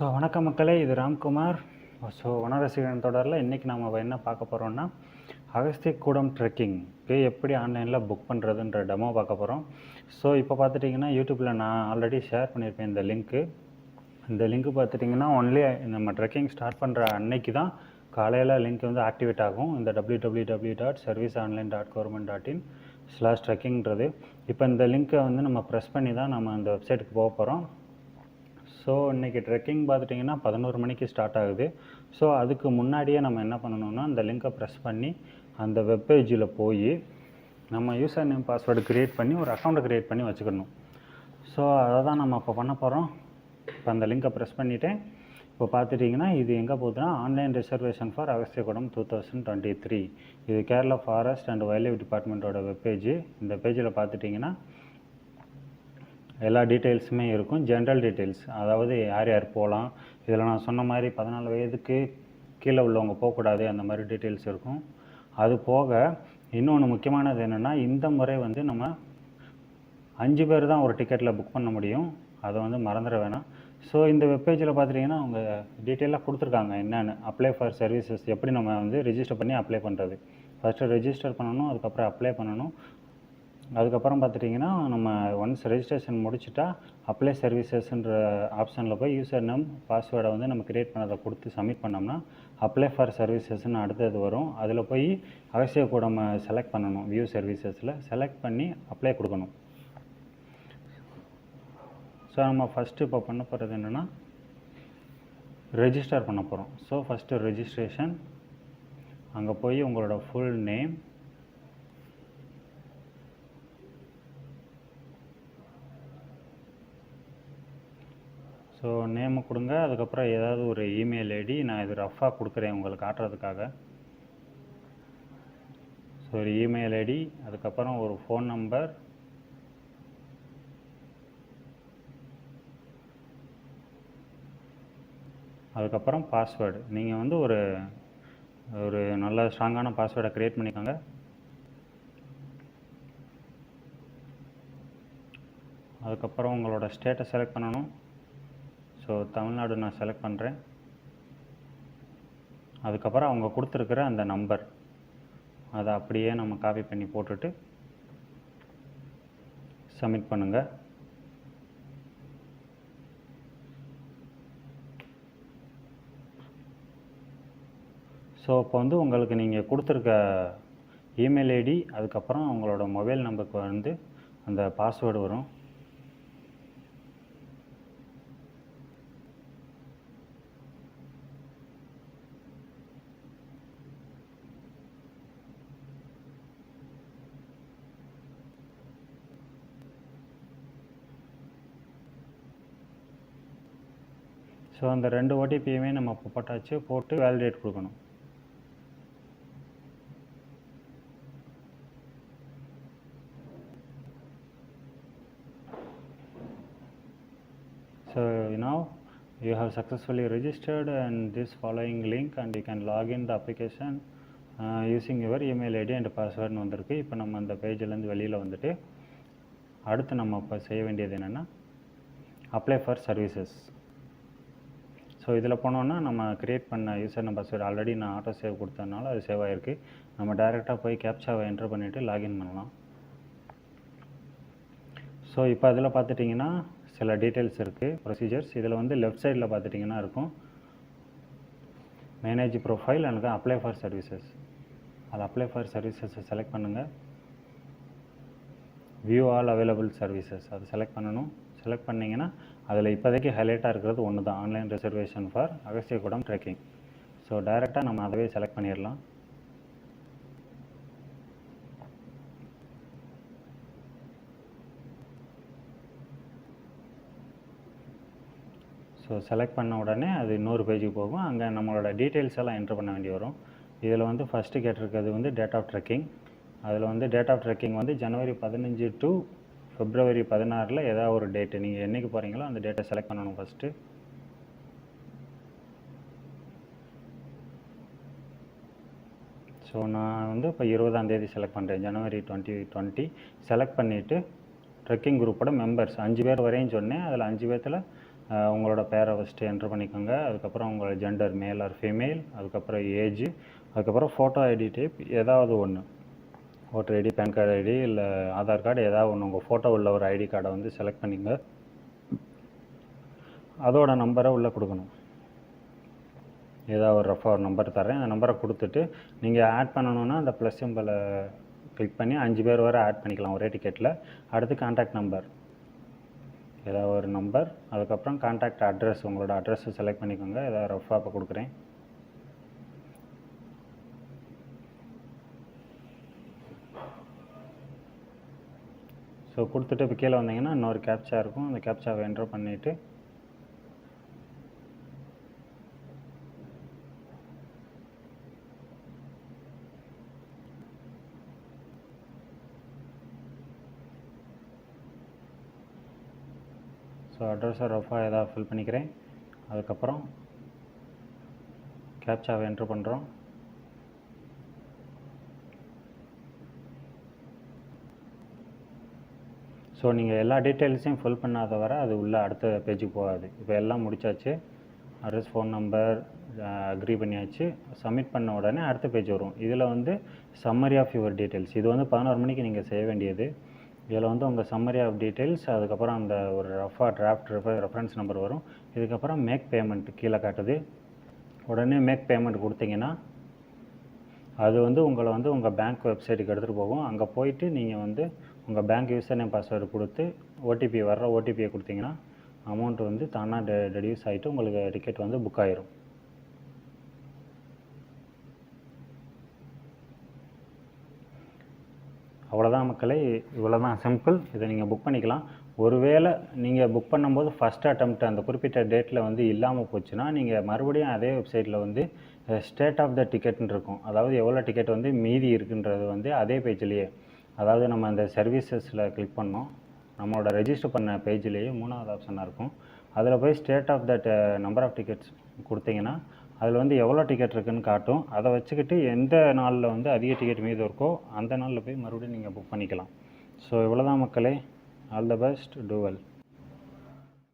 So வணக்க மக்களே இது ராம்குமார். ஸோ வனரசிகன் தொடரில் இன்றைக்கி நம்ம என்ன பார்க்க போகிறோம்னா அகஸ்திய கூடம் ட்ரெக்கிங் போய் எப்படி ஆன்லைனில் புக் பண்ணுறதுன்ற டெமோ பார்க்க போகிறோம் ஸோ இப்போ பார்த்துட்டிங்கன்னா யூடியூப்பில் நான் ஆல்ரெடி ஷேர் பண்ணியிருப்பேன் இந்த லிங்க்கு இந்த லிங்க் பார்த்துட்டிங்கன்னா ஒன்லி நம்ம ட்ரெக்கிங் ஸ்டார்ட் பண்ணுற அன்னைக்கு தான் காலையில் லிங்க் வந்து ஆக்டிவேட் ஆகும். இந்த W W W dot service online dot government dot in slash ட்ரெக்கிங்கிறது இப்போ இந்த லிங்க்கை வந்து நம்ம ப்ரெஸ் பண்ணி தான் நம்ம அந்த வெப்சைட்டுக்கு போக போகிறோம் ஸோ இன்றைக்கி ட்ரெக்கிங் பார்த்துட்டிங்கன்னா பதினோரு மணிக்கு ஸ்டார்ட் ஆகுது. ஸோ அதுக்கு முன்னாடியே நம்ம என்ன பண்ணணும்னா அந்த லிங்கை ப்ரெஸ் பண்ணி அந்த வெப்பேஜில் போய் நம்ம யூசர் நேம் பாஸ்வேர்டு க்ரியேட் பண்ணி ஒரு அக்கௌண்ட்டை க்ரியேட் பண்ணி வச்சுக்கணும். ஸோ அதை தான் நம்ம இப்போ பண்ண போகிறோம் இப்போ அந்த லிங்கை ப்ரெஸ் பண்ணிவிட்டேன் இப்போ பார்த்துட்டிங்கன்னா இது எங்கே போகுதுன்னா online reservation for Agasthyakoodam two thousand twenty three இது Kerala forest and wildlife டிபார்ட்மெண்ட்டோட வெப்பேஜ் இந்த பேஜில் பார்த்துட்டிங்கன்னா எல்லா டீட்டெயில்ஸுமே இருக்கும். ஜென்ரல் டீட்டெயில்ஸ் அதாவது யார் யார் போகலாம். இதில் நான் சொன்ன மாதிரி பதினாலு வயதுக்கு கீழே உள்ளவங்க போகக்கூடாது. அந்த மாதிரி டீட்டெயில்ஸ் இருக்கும். அது போக இன்னொன்று முக்கியமானது என்னென்னா இந்த முறை வந்து நம்ம அஞ்சு பேர் தான் ஒரு டிக்கெட்டில் புக் பண்ண முடியும். அதை வந்து மறந்துட வேணாம். ஸோ இந்த வெப்பேஜில் பார்த்துட்டிங்கன்னா அவங்க டீட்டெயிலாக கொடுத்துருக்காங்க என்னென்னு. அப்ளை ஃபார் சர்வீசஸ் எப்படி நம்ம வந்து ரிஜிஸ்டர் பண்ணி அப்ளை பண்ணுறது ஃபஸ்ட்டு ரெஜிஸ்டர் பண்ணணும் அதுக்கப்புறம் அப்ளை பண்ணணும். அதுக்கப்புறம் பார்த்துட்டிங்கன்னா நம்ம ஒன்ஸ் ரெஜிஸ்ட்ரேஷன் முடிச்சுட்டா அப்ளை சர்வீசஸ்ன்ற ஆப்ஷனில் போய் யூசர் நேம் பாஸ்வேர்டை வந்து நம்ம கிரியேட் பண்ணதை கொடுத்து சப்மிட் பண்ணோம்னா அப்ளை ஃபார் சர்வீசஸ்னு அடுத்தது வரும். அதில் போய் அவசிய கூட நம்ம செலக்ட் பண்ணணும் வியூ சர்வீசஸில் செலக்ட் பண்ணி அப்ளை கொடுக்கணும். ஸோ நம்ம ஃபஸ்ட்டு இப்போ பண்ண போகிறது என்னென்னா ரெஜிஸ்டர் பண்ண போகிறோம் ஸோ ஃபஸ்ட்டு ரெஜிஸ்ட்ரேஷன் அங்கே போய் உங்களோட ஃபுல் நேம் ஸோ நேமு கொடுங்க. அதுக்கப்புறம் ஏதாவது ஒரு இமெயில் ஐடி நான் இது ரஃபாக கொடுக்குறேன் உங்களுக்கு காட்டுறதுக்காக. ஸோ ஒரு இமெயில் ஐடி அதுக்கப்புறம் ஒரு ஃபோன் நம்பர் அதுக்கப்புறம் பாஸ்வேர்டு நீங்கள் வந்து ஒரு ஒரு நல்ல ஸ்ட்ராங்கான பாஸ்வேர்டை க்ரியேட் பண்ணிக்கோங்க. அதுக்கப்புறம் உங்களோட ஸ்டேட்டை செலக்ட் பண்ணணும். ஸோ தமிழ்நாடு நான் செலக்ட் பண்ணுறேன் அதுக்கப்புறம் அவங்க கொடுத்துருக்குற அந்த நம்பர் அதை அப்படியே நம்ம காப்பி பண்ணி போட்டுட்டு சப்மிட் பண்ணுங்கள் ஸோ இப்போ வந்து உங்களுக்கு நீங்கள் கொடுத்துருக்க இமெயில் ஐடி அதுக்கப்புறம் உங்களோட மொபைல் நம்பருக்கு வந்து அந்த பாஸ்வேர்டு வரும். ஸோ அந்த ரெண்டு ஓடிபியுமே நம்ம இப்போ போட்டாச்சு போட்டு வேலிடேட் கொடுக்கணும் so now you have successfully registered and this following link and you can log in the application uh, using your email id and password னு வந்திருக்கு இப்போ நம்ம அந்த பேஜிலேருந்து வெளியில் வந்துட்டு அடுத்து நம்ம இப்போ செய்ய வேண்டியது என்னென்னா அப்ளை ஃபார் சர்வீசஸ் ஸோ இதில் போனோன்னா நம்ம க்ரியேட் பண்ண யூசர் நம்பர் பாஸ்வேர்டு ஆல்ரெடி நான் ஆட்டோ சேவ் கொடுத்ததுனால அது சேவ் ஆகிருக்கு நம்ம டைரெக்டாக போய் கேப்சாவை என்ட்ரு பண்ணிவிட்டு லாகின் பண்ணலாம். ஸோ இப்போ அதில் பார்த்துட்டிங்கன்னா சில டீட்டெயில்ஸ் இருக்குது ப்ரொசீஜர்ஸ் இதில் வந்து லெஃப்ட் சைடில் பார்த்துட்டிங்கன்னா இருக்கும். மேனேஜ் ப்ரொஃபைல் எனக்கு அப்ளை ஃபார் சர்வீசஸ் அது அப்ளை ஃபார் சர்வீசஸை செலக்ட் பண்ணுங்கள் வியூ ஆல் அவைலபிள் சர்வீசஸ் அது செலக்ட் பண்ணணும். செலக்ட் பண்ணிங்கன்னா அதில் இப்போதைக்கு ஹைலைட்டாக இருக்கிறது ஒன்று தான் online reservation for Agasthyakoodam trekking so டைரெக்டாக நம்ம அதவே செலக்ட் பண்ணிடலாம். ஸோ செலக்ட் பண்ண உடனே அது இன்னொரு பேஜுக்கு போகும். அங்கே நம்மளோட டீட்டெயில்ஸ் எல்லாம் என்ட்ரு பண்ண வேண்டி வரும். இதில் வந்து ஃபஸ்ட்டு கேட்டிருக்கிறது வந்து டேட் ஆஃப் ட்ரெக்கிங் அதில் வந்து டேட் ஆஃப் ட்ரெக்கிங் வந்து ஜனவரி பதினஞ்சு டு பிப்ரவரி பதினாறில் ஏதாவது ஒரு டேட்டு நீங்கள் என்றைக்கு போகிறீங்களோ அந்த டேட்டை செலக்ட் பண்ணணும் ஃபஸ்ட்டு ஸோ நான் வந்து இப்போ இருபதாம் தேதி செலக்ட் பண்ணுறேன் ஜனவரி டுவெண்ட்டி டுவெண்ட்டி செலக்ட் பண்ணிவிட்டு ட்ரெக்கிங் குரூப்போட மெம்பர்ஸ் அஞ்சு பேர் வரையும் சொன்னேன். அதில் அஞ்சு பேர்த்தில் உங்களோட பேரை ஃபஸ்ட்டு என்ட்ரு பண்ணிக்கோங்க. அதுக்கப்புறம் உங்களோட ஜெண்டர் மேல் ஆர் ஃபீமேல் அதுக்கப்புறம் ஏஜ் அதுக்கப்புறம் ஃபோட்டோ ஐடி டைப் ஏதாவது ஒன்று voter ID PAN card ID இல்லை ஆதார் கார்டு ஏதாவது ஒன்று உங்கள் ஃபோட்டோ உள்ள ஒரு ஐடி கார்டை வந்து செலக்ட் பண்ணிங்க. அதோட நம்பரை உள்ளே கொடுக்கணும். ஏதாவது ஒரு ரஃபாக ஒரு நம்பர் தரேன் அந்த நம்பரை கொடுத்துட்டு நீங்கள் ஆட் பண்ணணுன்னா அந்த ப்ளஸ் சிம்பிளை கிளிக் பண்ணி அஞ்சு பேர் வரை ஆட் பண்ணிக்கலாம் ஒரே டிக்கெட்டில் அடுத்து கான்டாக்ட் நம்பர் ஏதாவது ஒரு நம்பர் அதுக்கப்புறம் கான்டாக்ட் அட்ரஸ் உங்களோட அட்ரஸை செலக்ட் பண்ணிக்கோங்க. ஏதாவது ரஃபாக இப்போ கொடுக்குறேன். ஸோ கொடுத்துட்டு இப்போ கீழே வந்தீங்கன்னா இன்னொரு கேப்ச்சா இருக்கும். அந்த கேப்ச்சாவை என்ட்ரு பண்ணிவிட்டு ஸோ அட்ரஸை ரஃபாக எதாவது ஃபில் பண்ணிக்கிறேன். அதுக்கப்புறம் கேப்சாவை என்ட்ரு பண்ணுறோம் ஸோ நீங்கள் எல்லா டீட்டெயில்ஸையும் ஃபில் பண்ணாத வர அது உள்ளே அடுத்த பேஜுக்கு போகாது. இப்போ எல்லாம் முடிச்சாச்சு. அட்ரஸ் ஃபோன் நம்பர் அக்ரி பண்ணியாச்சு. சப்மிட் பண்ண உடனே அடுத்த பேஜ் வரும். இதில் வந்து சம்மரி ஆஃப் யுவர் டீட்டெயில்ஸ் இது வந்து பதினோரு மணிக்கு நீங்கள் செய்ய வேண்டியது. இதில் வந்து உங்கள் சம்மரி ஆஃப் டீட்டெயில்ஸ் அதுக்கப்புறம் அந்த ஒரு ரஃபாக டிராஃப்ட் ரெஃபரன்ஸ் நம்பர் வரும். இதுக்கப்புறம் மேக் பேமெண்ட் கீழே காட்டுது. உடனே மேக் பேமெண்ட் கொடுத்தீங்கன்னா அது வந்து உங்களை வந்து உங்கள் பேங்க் வெப்சைட்டுக்கு எடுத்துகிட்டு போகும். அங்கே போயிட்டு நீங்கள் வந்து உங்கள் பேங்க் யூசர் நேம் பாஸ்வேர்டு கொடுத்து ஓடிபி வர்ற ஓடிபியை கொடுத்தீங்கன்னா அமௌண்ட் வந்து தானாக டெ டெடியூஸ் ஆகிட்டு உங்களுக்கு டிக்கெட் வந்து புக் ஆயிரும். அவ்வளோதான் மக்களே இவ்வளோ தான் சிம்பிள் இதை நீங்கள் புக் பண்ணிக்கலாம். ஒருவேளை நீங்கள் புக் பண்ணும்போது ஃபஸ்ட் அட்டம்ப்ட் அந்த குறிப்பிட்ட டேட்டில் வந்து இல்லாமல் போச்சுன்னா நீங்கள் மறுபடியும் அதே வெப்சைட்டில் வந்து ஸ்டேட் ஆஃப் த டிக்கெட்னு இருக்கும். அதாவது எவ்வளோ டிக்கெட் வந்து மீதி இருக்குன்றது வந்து அதே பேஜ்லேயே அதாவது நம்ம அந்த சர்வீசஸில் கிளிக் பண்ணோம். நம்மளோட ரெஜிஸ்டர் பண்ண பேஜ்லேயே மூணாவது ஆப்ஷனாக இருக்கும். அதில் போய் state of that number of tickets கொடுத்தீங்கன்னா அதில் வந்து எவ்வளோ டிக்கெட் இருக்குன்னு காட்டும். அதை வச்சுக்கிட்டு எந்த நாளில் வந்து அதிக டிக்கெட் மீது இருக்கோ அந்த நாளில் போய் மறுபடியும் நீங்கள் புக் பண்ணிக்கலாம். ஸோ இவ்வளோதான் மக்களே. All the best dual